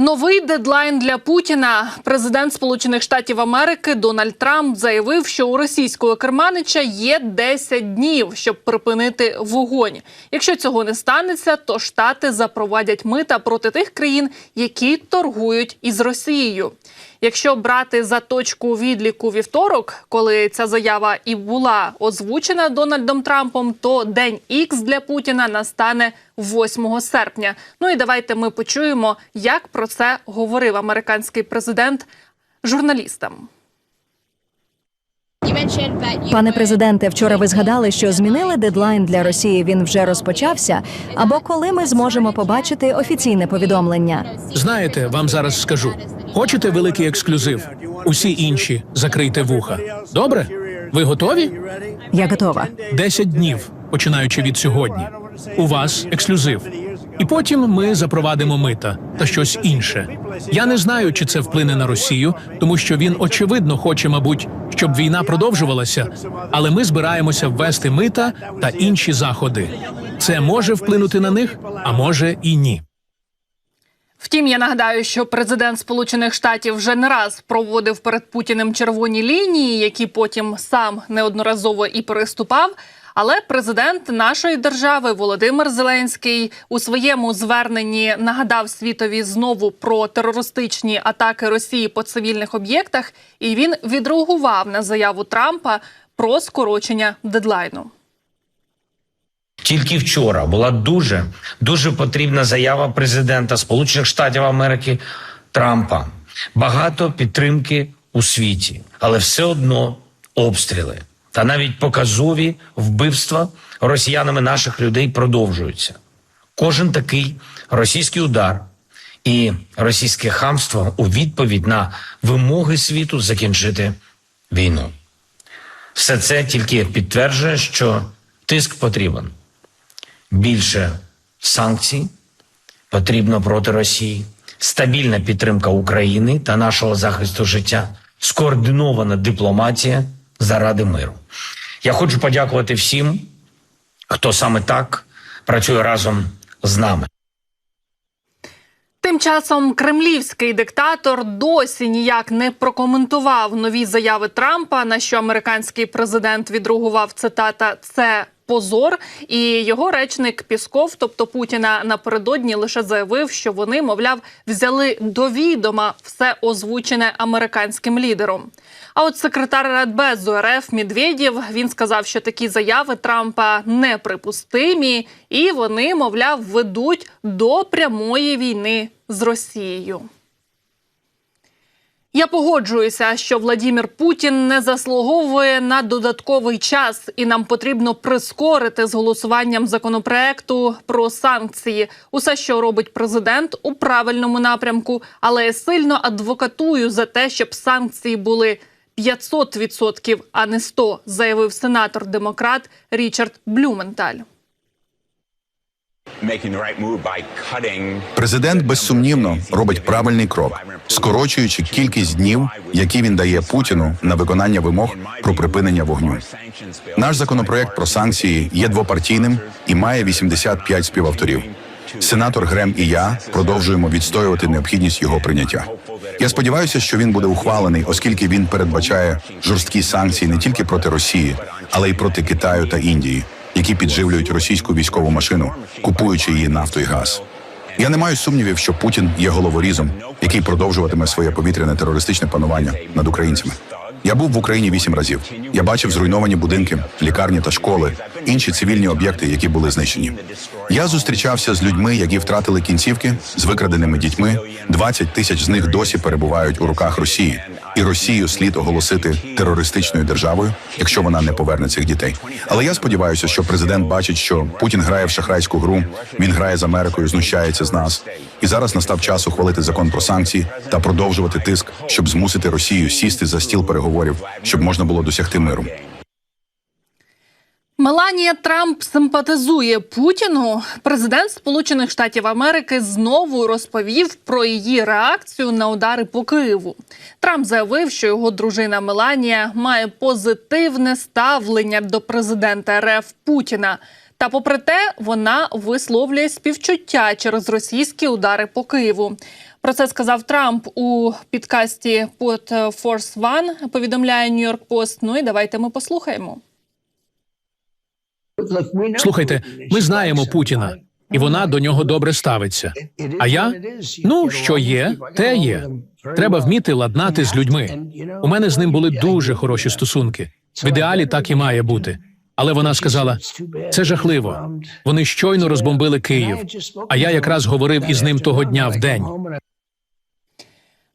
Новий дедлайн для Путіна. Президент Сполучених Штатів Америки Дональд Трамп заявив, що у російського керманича є 10 днів, щоб припинити вогонь. Якщо цього не станеться, то штати запровадять мита проти тих країн, які торгують із Росією. Якщо брати за точку відліку вівторок, коли ця заява і була озвучена Дональдом Трампом, то день Ікс для Путіна настане 8 серпня. Ну і давайте ми почуємо, як про це говорив американський президент журналістам. Пане президенте, вчора ви згадали, що змінили дедлайн для Росії. Він вже розпочався. Або коли ми зможемо побачити офіційне повідомлення? Знаєте, вам зараз скажу. Хочете великий ексклюзив? Усі інші закрийте вуха. Добре? Ви готові? Я готова. Десять днів, починаючи від сьогодні. У вас ексклюзив. І потім ми запровадимо мита та щось інше. Я не знаю, чи це вплине на Росію, тому що він очевидно хоче, мабуть, щоб війна продовжувалася, але ми збираємося ввести мита та інші заходи. Це може вплинути на них, а може і ні. Втім, я нагадаю, що президент Сполучених Штатів вже не раз проводив перед Путіним червоні лінії, які потім сам неодноразово і переступав. Але президент нашої держави Володимир Зеленський у своєму зверненні нагадав світові знову про терористичні атаки Росії по цивільних об'єктах, і він відреагував на заяву Трампа про скорочення дедлайну. Тільки вчора була дуже дуже потрібна заява президента Сполучених Штатів Америки Трампа. Багато підтримки у світі, але все одно обстріли та навіть показові вбивства росіянами наших людей продовжуються. Кожен такий російський удар і російське хамство у відповідь на вимоги світу закінчити війну. Все це тільки підтверджує, що тиск потрібен більше санкцій потрібно проти Росії, стабільна підтримка України та нашого захисту життя, скоординована дипломатія заради миру. Я хочу подякувати всім, хто саме так працює разом з нами. Тим часом кремлівський диктатор досі ніяк не прокоментував нові заяви Трампа. На що американський президент відреагував цитата це. Позор і його речник Пісков, тобто Путіна, напередодні лише заявив, що вони, мовляв, взяли до відома все озвучене американським лідером. А от секретар Радбезу РФ Медведєв він сказав, що такі заяви Трампа неприпустимі, і вони, мовляв, ведуть до прямої війни з Росією. Я погоджуюся, що Владімір Путін не заслуговує на додатковий час, і нам потрібно прискорити з голосуванням законопроекту про санкції. Усе, що робить президент, у правильному напрямку, але я сильно адвокатую за те, щоб санкції були 500%, а не 100%, заявив сенатор демократ Річард Блюменталь. Президент безсумнівно робить правильний крок, скорочуючи кількість днів, які він дає Путіну на виконання вимог про припинення вогню. Наш законопроект про санкції є двопартійним і має 85 співавторів. Сенатор Грем і я продовжуємо відстоювати необхідність його прийняття. Я сподіваюся, що він буде ухвалений, оскільки він передбачає жорсткі санкції не тільки проти Росії, але й проти Китаю та Індії, які підживлюють російську військову машину, купуючи її нафту і газ. Я не маю сумнівів, що Путін є головорізом, який продовжуватиме своє повітряне терористичне панування над українцями. Я був в Україні вісім разів. Я бачив зруйновані будинки, лікарні та школи, інші цивільні об'єкти, які були знищені. Я зустрічався з людьми, які втратили кінцівки з викраденими дітьми. 20 тисяч з них досі перебувають у руках Росії, і Росію слід оголосити терористичною державою, якщо вона не поверне цих дітей. Але я сподіваюся, що президент бачить, що Путін грає в шахрайську гру. Він грає з Америкою, знущається з нас. І зараз настав час ухвалити закон про санкції та продовжувати тиск, щоб змусити Росію сісти за стіл переговорів, щоб можна було досягти миру. Меланія Трамп симпатизує Путіну. Президент Сполучених Штатів Америки знову розповів про її реакцію на удари по Києву. Трамп заявив, що його дружина Меланія має позитивне ставлення до президента РФ Путіна. Та, попри те, вона висловлює співчуття через російські удари по Києву. Про це сказав Трамп у підкасті Pod Force One, повідомляє York Post. Ну і давайте ми послухаємо. Слухайте, ми знаємо Путіна, і вона до нього добре ставиться. А я ну що є, те є. Треба вміти ладнати з людьми. У мене з ним були дуже хороші стосунки. В ідеалі так і має бути. Але вона сказала: це жахливо. Вони щойно розбомбили Київ. А я якраз говорив із ним того дня в день.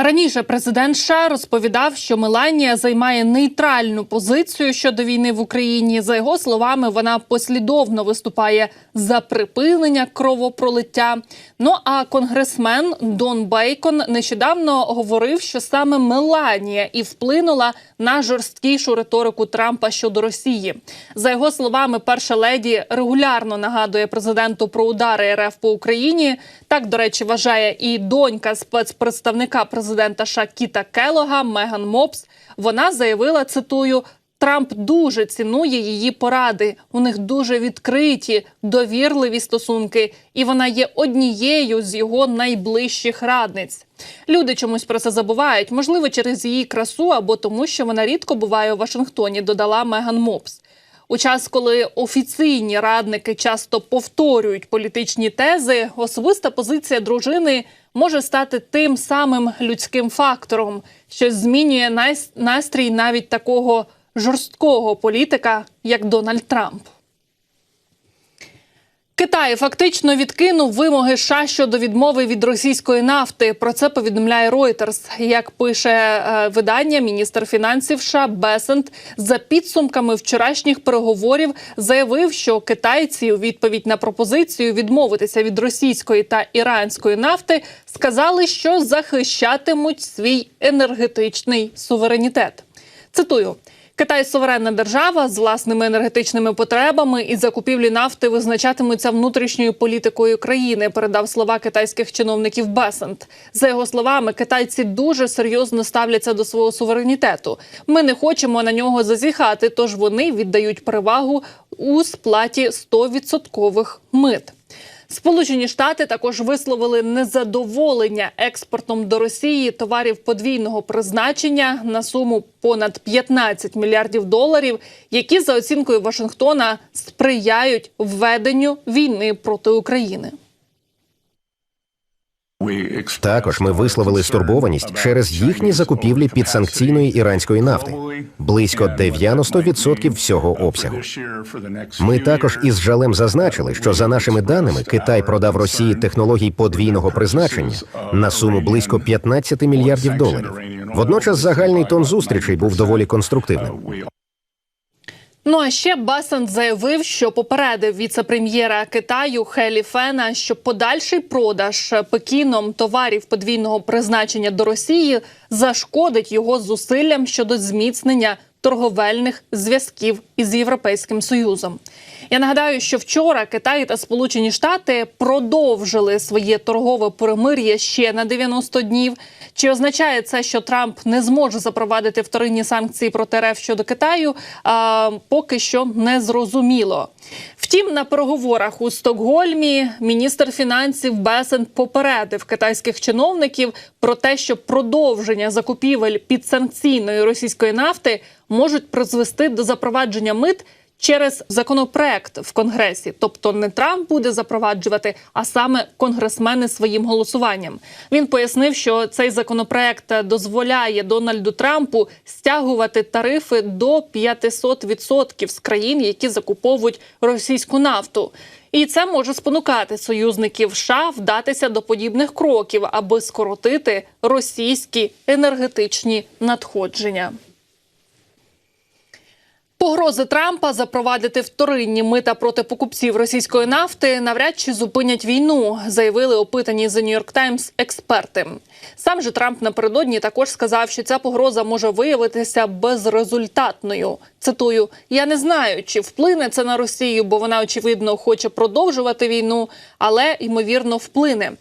Раніше президент США розповідав, що Меланія займає нейтральну позицію щодо війни в Україні. За його словами, вона послідовно виступає за припинення кровопролиття. Ну а конгресмен Дон Бейкон нещодавно говорив, що саме Меланія і вплинула на жорсткішу риторику Трампа щодо Росії. За його словами, перша леді регулярно нагадує президенту про удари РФ по Україні. Так, до речі, вважає і донька спецпредставника президента США Кіта Келога Меган Мопс. Вона заявила, цитую. Трамп дуже цінує її поради. У них дуже відкриті, довірливі стосунки, і вона є однією з його найближчих радниць. Люди чомусь про це забувають, можливо, через її красу або тому, що вона рідко буває у Вашингтоні. Додала Меган Мопс. У час, коли офіційні радники часто повторюють політичні тези, особиста позиція дружини може стати тим самим людським фактором, що змінює настрій навіть такого жорсткого політика, як Дональд Трамп. Китай фактично відкинув вимоги США щодо відмови від російської нафти. Про це повідомляє Reuters. Як пише е, видання, міністр фінансів США Бесент за підсумками вчорашніх переговорів заявив, що китайці у відповідь на пропозицію відмовитися від російської та іранської нафти сказали, що захищатимуть свій енергетичний суверенітет. Цитую. Китай суверенна держава з власними енергетичними потребами і закупівлі нафти визначатимуться внутрішньою політикою країни. Передав слова китайських чиновників Бесент. За його словами, китайці дуже серйозно ставляться до свого суверенітету. Ми не хочемо на нього зазіхати, тож вони віддають перевагу у сплаті 100% мит. Сполучені Штати також висловили незадоволення експортом до Росії товарів подвійного призначення на суму понад 15 мільярдів доларів, які за оцінкою Вашингтона сприяють введенню війни проти України. Також ми висловили стурбованість через їхні закупівлі підсанкційної іранської нафти близько 90% всього обсягу. Ми також із жалем зазначили, що за нашими даними Китай продав Росії технологій подвійного призначення на суму близько 15 мільярдів доларів. Водночас загальний тон зустрічей був доволі конструктивним. Ну а ще Басан заявив, що попередив віце-прем'єра Китаю Хелі Фена, що подальший продаж Пекіном товарів подвійного призначення до Росії зашкодить його зусиллям щодо зміцнення торговельних зв'язків із Європейським Союзом. Я нагадаю, що вчора Китай та Сполучені Штати продовжили своє торгове перемир'я ще на 90 днів. Чи означає це, що Трамп не зможе запровадити вторинні санкції проти РФ щодо Китаю? А, поки що не зрозуміло. Втім, на переговорах у Стокгольмі міністр фінансів Бесен попередив китайських чиновників про те, що продовження закупівель підсанкційної російської нафти можуть призвести до запровадження мит через законопроект в Конгресі. Тобто не Трамп буде запроваджувати, а саме конгресмени своїм голосуванням. Він пояснив, що цей законопроект дозволяє Дональду Трампу стягувати тарифи до 500% з країн, які закуповують російську нафту. І це може спонукати союзників США вдатися до подібних кроків, аби скоротити російські енергетичні надходження. Погрози Трампа запровадити вторинні мита проти покупців російської нафти навряд чи зупинять війну, заявили опитані The New York Times експерти. Сам же Трамп напередодні також сказав, що ця погроза може виявитися безрезультатною. Цитую: я не знаю, чи вплине це на Росію, бо вона очевидно хоче продовжувати війну, але ймовірно вплине.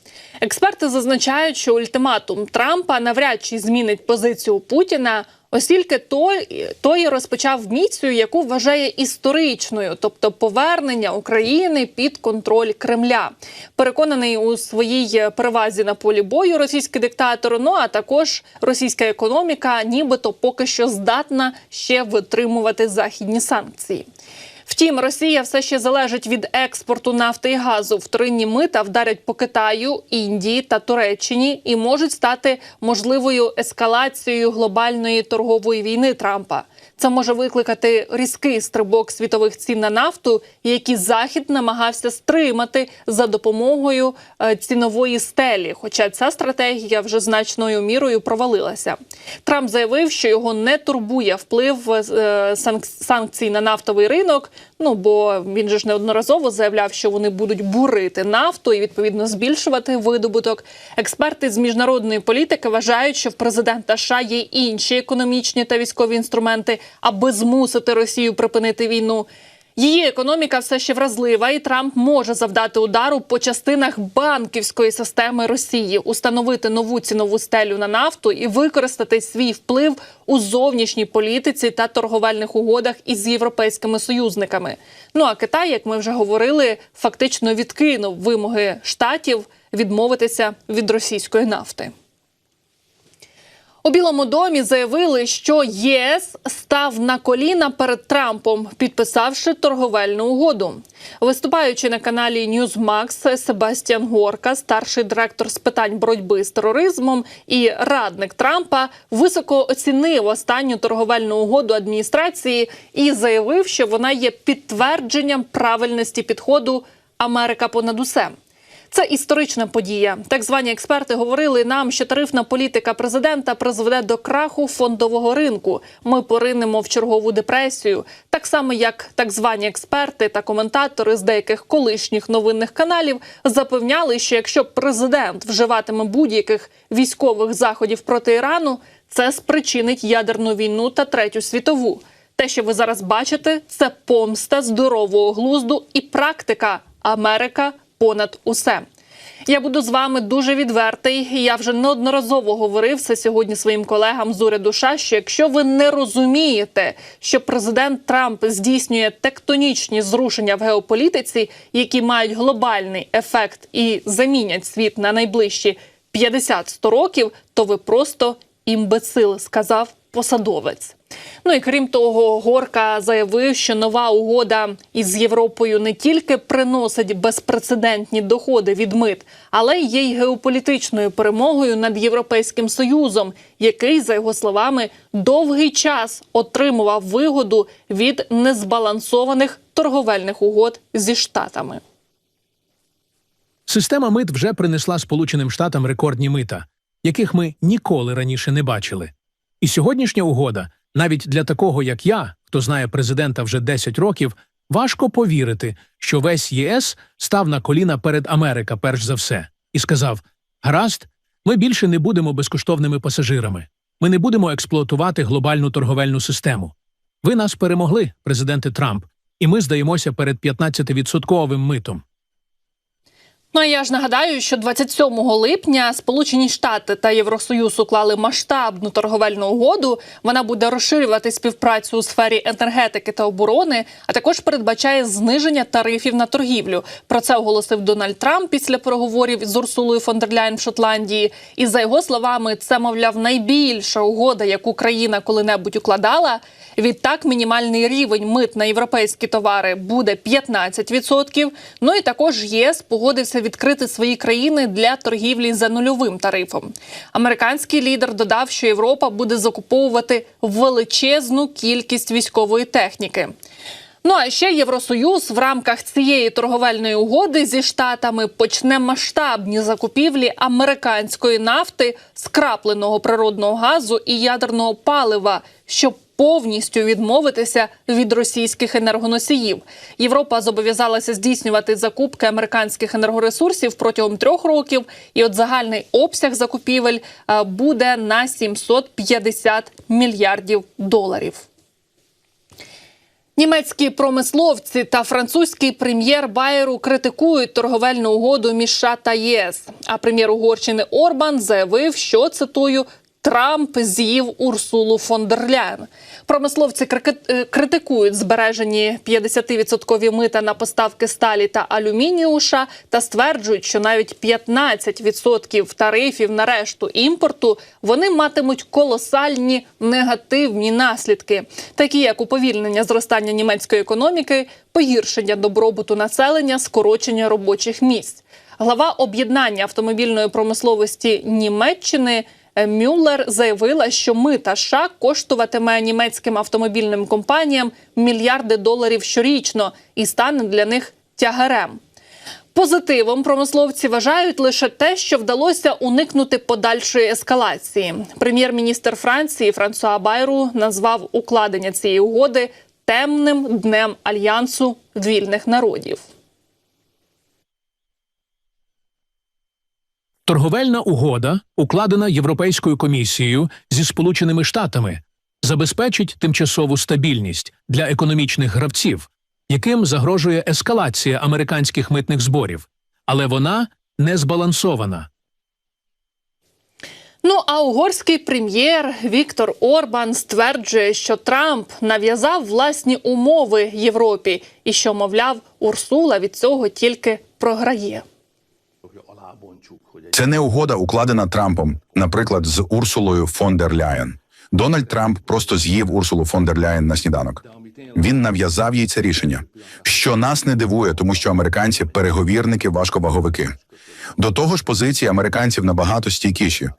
Експерти зазначають, що ультиматум Трампа навряд чи змінить позицію Путіна. Оскільки той, той розпочав міцію, яку вважає історичною, тобто повернення України під контроль Кремля. Переконаний у своїй перевазі на полі бою російський диктатор. Ну а також російська економіка, нібито поки що здатна ще витримувати західні санкції. Втім, Росія все ще залежить від експорту нафти і газу. Вторинні мита вдарять по Китаю, Індії та Туреччині і можуть стати можливою ескалацією глобальної торгової війни Трампа. Це може викликати різкий стрибок світових цін на нафту, які захід намагався стримати за допомогою е, цінової стелі. Хоча ця стратегія вже значною мірою провалилася. Трамп заявив, що його не турбує вплив е, санкцій на нафтовий ринок. Ну бо він же ж неодноразово заявляв, що вони будуть бурити нафту і відповідно збільшувати видобуток. Експерти з міжнародної політики вважають, що в президента США є інші економічні та військові інструменти, аби змусити Росію припинити війну. Її економіка все ще вразлива, і Трамп може завдати удару по частинах банківської системи Росії, установити нову цінову стелю на нафту і використати свій вплив у зовнішній політиці та торговельних угодах із європейськими союзниками. Ну а Китай, як ми вже говорили, фактично відкинув вимоги штатів відмовитися від російської нафти. У Білому домі заявили, що ЄС став на коліна перед Трампом, підписавши торговельну угоду. Виступаючи на каналі Newsmax, Себастьян Горка, старший директор з питань боротьби з тероризмом і радник Трампа, високо оцінив останню торговельну угоду адміністрації і заявив, що вона є підтвердженням правильності підходу Америка понад усе. Це історична подія. Так звані експерти говорили нам, що тарифна політика президента призведе до краху фондового ринку. Ми поринемо в чергову депресію. Так само, як так звані експерти та коментатори з деяких колишніх новинних каналів запевняли, що якщо президент вживатиме будь-яких військових заходів проти Ірану, це спричинить ядерну війну та третю світову. Те, що ви зараз бачите, це помста здорового глузду і практика Америка понад усе. Я буду з вами дуже відвертий. Я вже неодноразово говорив це сьогодні своїм колегам з уряду США, що якщо ви не розумієте, що президент Трамп здійснює тектонічні зрушення в геополітиці, які мають глобальний ефект і замінять світ на найближчі 50-100 років, то ви просто імбецил, сказав посадовець. Ну і крім того, Горка заявив, що нова угода із Європою не тільки приносить безпрецедентні доходи від мит, але є й геополітичною перемогою над Європейським Союзом, який, за його словами, довгий час отримував вигоду від незбалансованих торговельних угод зі штатами. Система мит вже принесла Сполученим Штатам рекордні мита, яких ми ніколи раніше не бачили. І сьогоднішня угода, навіть для такого, як я, хто знає президента вже 10 років, важко повірити, що весь ЄС став на коліна перед Америка перш за все, і сказав: гаразд, ми більше не будемо безкоштовними пасажирами. Ми не будемо експлуатувати глобальну торговельну систему. Ви нас перемогли, президенте Трамп, і ми здаємося перед 15-відсотковим митом. Ну а я ж нагадаю, що 27 липня Сполучені Штати та Євросоюз уклали масштабну торговельну угоду. Вона буде розширювати співпрацю у сфері енергетики та оборони, а також передбачає зниження тарифів на торгівлю. Про це оголосив Дональд Трамп після переговорів з Урсулою фон дер Ляйн в Шотландії. І за його словами, це мовляв найбільша угода, яку країна коли-небудь укладала. Відтак, мінімальний рівень мит на європейські товари буде 15%. Ну і також ЄС погодився відкрити свої країни для торгівлі за нульовим тарифом. Американський лідер додав, що Європа буде закуповувати величезну кількість військової техніки. Ну а ще Євросоюз в рамках цієї торговельної угоди зі штатами почне масштабні закупівлі американської нафти, скрапленого природного газу і ядерного палива, щоб повністю відмовитися від російських енергоносіїв. Європа зобов'язалася здійснювати закупки американських енергоресурсів протягом трьох років, і от загальний обсяг закупівель е, буде на 750 мільярдів доларів. Німецькі промисловці та французький прем'єр Байеру критикують торговельну угоду між США та ЄС. А прем'єр Угорщини Орбан заявив, що цитую. Трамп з'їв Урсулу фон дер Ляєн. Промисловці е, критикують збережені 50% мита на поставки сталі та алюмінію США та стверджують, що навіть 15% тарифів на решту імпорту вони матимуть колосальні негативні наслідки, такі як уповільнення зростання німецької економіки, погіршення добробуту населення, скорочення робочих місць. Глава об'єднання автомобільної промисловості Німеччини Мюллер заявила, що мита США коштуватиме німецьким автомобільним компаніям мільярди доларів щорічно і стане для них тягарем. Позитивом промисловці вважають лише те, що вдалося уникнути подальшої ескалації. Прем'єр-міністр Франції Франсуа Байру назвав укладення цієї угоди темним днем альянсу вільних народів. Торговельна угода, укладена Європейською комісією зі Сполученими Штатами, забезпечить тимчасову стабільність для економічних гравців, яким загрожує ескалація американських митних зборів, але вона не збалансована. Ну а угорський прем'єр Віктор Орбан стверджує, що Трамп нав'язав власні умови Європі, і що, мовляв, Урсула від цього тільки програє. Це не угода, укладена Трампом, наприклад, з Урсулою фон дер Ляєн. Дональд Трамп просто з'їв Урсулу фон дер Ляєн на сніданок. Він нав'язав їй це рішення, що нас не дивує, тому що американці переговірники важковаговики. До того ж, позиції американців набагато стійкіші.